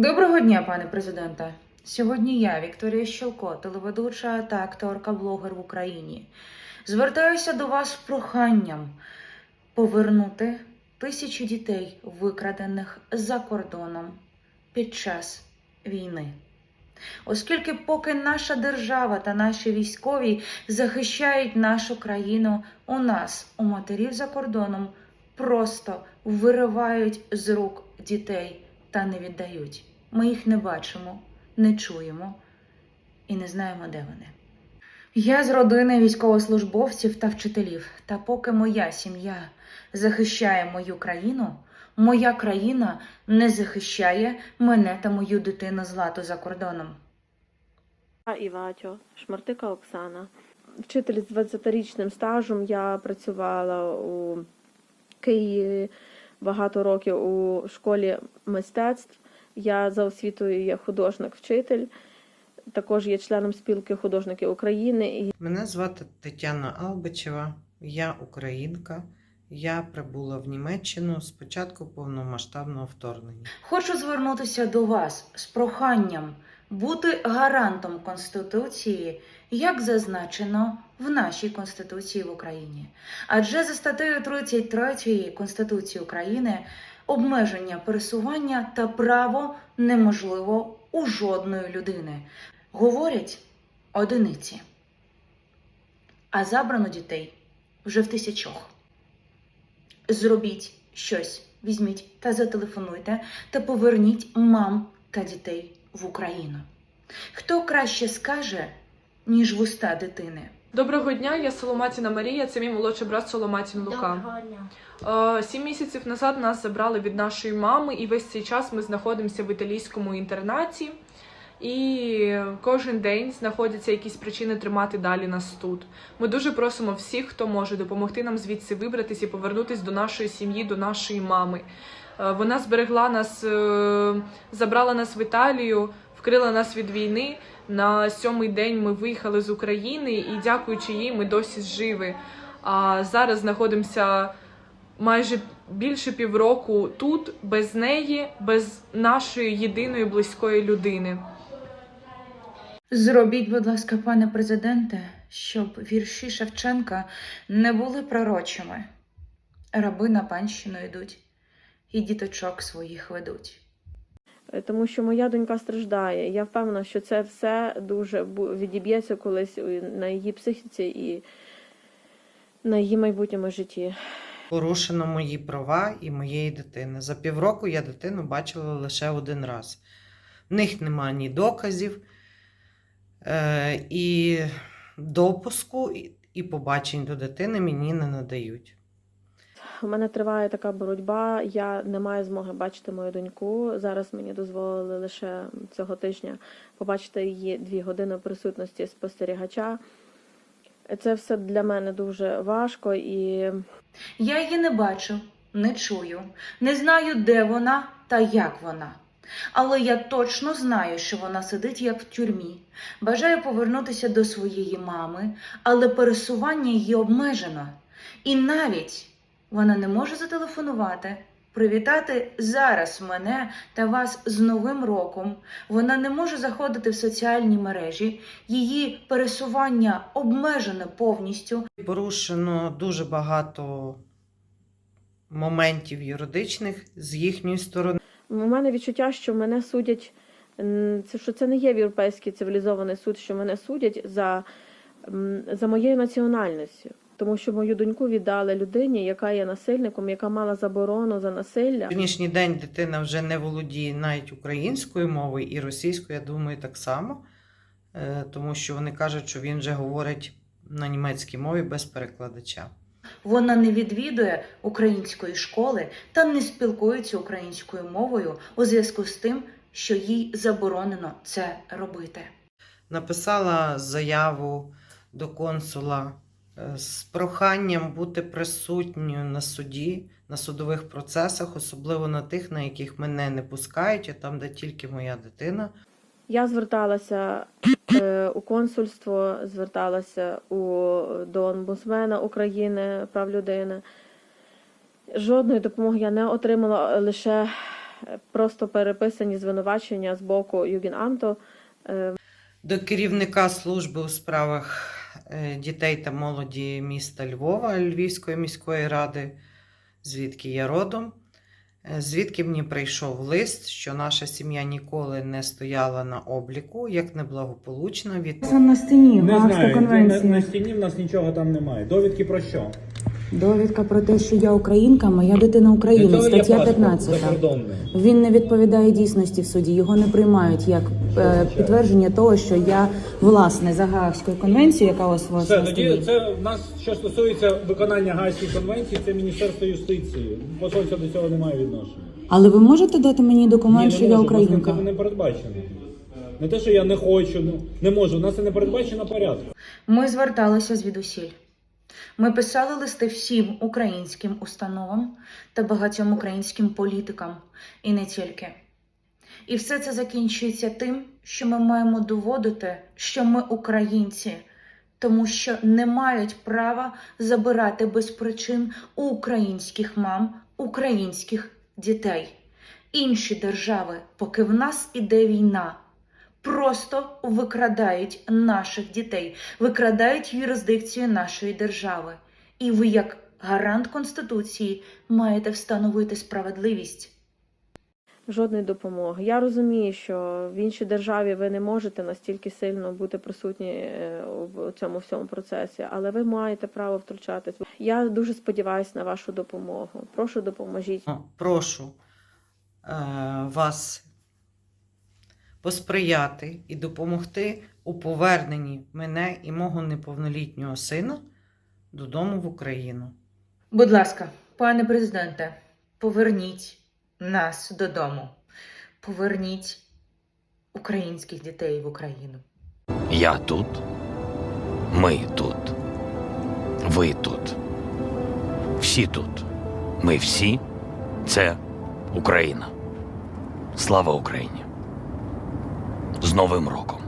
Доброго дня, пане президенте. Сьогодні я, Вікторія Щелко, телеведуча та акторка-блогер в Україні, звертаюся до вас з проханням повернути тисячі дітей, викрадених за кордоном під час війни. Оскільки поки наша держава та наші військові захищають нашу країну, у нас, у матерів за кордоном, просто виривають з рук дітей та не віддають. Ми їх не бачимо, не чуємо і не знаємо, де вони. Я з родини військовослужбовців та вчителів. Та поки моя сім'я захищає мою країну, моя країна не захищає мене та мою дитину злату за кордоном. Іватьо, Шмартика Оксана. Вчитель з 20-річним стажем. Я працювала у Києві багато років у школі мистецтв. Я за освітою є художник-вчитель. Також є членом спілки художників України. І Мене звати Тетяна Албичева, я українка. Я прибула в Німеччину з початку повномасштабного вторгнення. Хочу звернутися до вас з проханням бути гарантом Конституції, як зазначено в нашій Конституції в Україні. Адже за статтею 33 Конституції України обмеження пересування та право неможливо у жодної людини. Говорять одиниці, а забрано дітей вже в тисячох. Зробіть щось, візьміть та зателефонуйте та поверніть мам та дітей в Україну. Хто краще скаже, ніж вуста дитини? Доброго дня, я Соломатіна Марія, це мій молодший брат Соломатін Лука. Доброго дня. Е, Сім місяців назад нас забрали від нашої мами, і весь цей час ми знаходимося в італійському інтернаті. І кожен день знаходяться якісь причини тримати далі нас тут. Ми дуже просимо всіх, хто може допомогти нам звідси вибратися і повернутися до нашої сім'ї, до нашої мами. Е, Вона зберегла нас, е, забрала нас в Італію, вкрила нас від війни. На сьомий день ми виїхали з України, і дякуючи їй, ми досі живі. А зараз знаходимося майже більше півроку тут, без неї, без нашої єдиної близької людини. Зробіть, будь ласка, пане президенте, щоб вірші Шевченка не були пророчими. Раби на панщину йдуть, і діточок своїх ведуть. Е, тому що моя донька страждає. Я впевнена, що це все дуже відіб'ється колись на її психіці і на її майбутньому житті. Порушено мої права і моєї дитини. За півроку я дитину бачила лише один раз. В них немає ні доказів, е, і допуску, і побачень до дитини мені не надають. У мене триває така боротьба. Я не маю змоги бачити мою доньку. Зараз мені дозволили лише цього тижня побачити її дві години присутності спостерігача. Це все для мене дуже важко і Я її не бачу, не чую, не знаю, де вона та як вона. Але я точно знаю, що вона сидить як в тюрмі, бажає повернутися до своєї мами, але пересування її обмежено. І навіть вона не може зателефонувати, привітати зараз мене та вас з Новим роком. Вона не може заходити в соціальні мережі, її пересування обмежене повністю. Порушено дуже багато моментів юридичних з їхньої сторони. У мене відчуття, що мене судять. Це що це не є європейський цивілізований суд, що мене судять за, за моєю національністю. Тому що мою доньку віддали людині, яка є насильником, яка мала заборону за насилля. Сьогоднішній день дитина вже не володіє навіть українською мовою і російською, я думаю, так само, Е, тому що вони кажуть, що він вже говорить на німецькій мові без перекладача. Вона не відвідує української школи та не спілкується українською мовою у зв'язку з тим, що їй заборонено це робити. Написала заяву до консула з проханням бути присутньою на суді, на судових процесах, особливо на тих, на яких мене не пускають, а там, де тільки моя дитина. Я зверталася е, у консульство, зверталася у, до омбудсмена України прав людини. Жодної допомоги я не отримала, лише просто переписані звинувачення з боку Югенамто. Е, До керівника служби у справах е, дітей та молоді міста Львова, Львівської міської ради, звідки я родом, е, звідки мені прийшов лист, що наша сім'я ніколи не стояла на обліку як неблагополучна від Це на стіні Не знаю, на, на стіні в нас нічого там немає. Довідки про що? Довідка про те, що я українка, моя дитина українець, стаття паспорт 15. Він не відповідає дійсності в суді. Його не приймають як е, підтвердження того, що я власне за Гаазькою конвенцією, яка у вас Все, тоді це в нас, що стосується виконання Гайської конвенції, це Міністерство юстиції. Посольство до цього не має відношення. Але ви можете дати мені документ, Ні, що не я можу, українка? це не передбачено. Не те, що я не хочу, ну, не можу, у нас це не передбачено порядку. Ми зверталися звідусіль. Ми писали листи всім українським установам та багатьом українським політикам, і не тільки. І все це закінчується тим, що ми маємо доводити, що ми українці, тому що не мають права забирати без причин у українських мам українських дітей. Інші держави, поки в нас іде війна, просто викрадають наших дітей, викрадають юрисдикцію нашої держави. І ви, як гарант Конституції, маєте встановити справедливість. жодної допомоги. Я розумію, що в іншій державі ви не можете настільки сильно бути присутні е, в цьому всьому процесі, але ви маєте право втручатись. Я дуже сподіваюся на вашу допомогу. Прошу допоможіть. Прошу е, вас посприяти і допомогти у поверненні мене і мого неповнолітнього сина додому в Україну. Будь ласка, пане президенте, поверніть нас додому. Поверніть українських дітей в Україну. Я тут, ми тут, ви тут. Всі тут. Ми всі це Україна. Слава Україні! З Новим роком!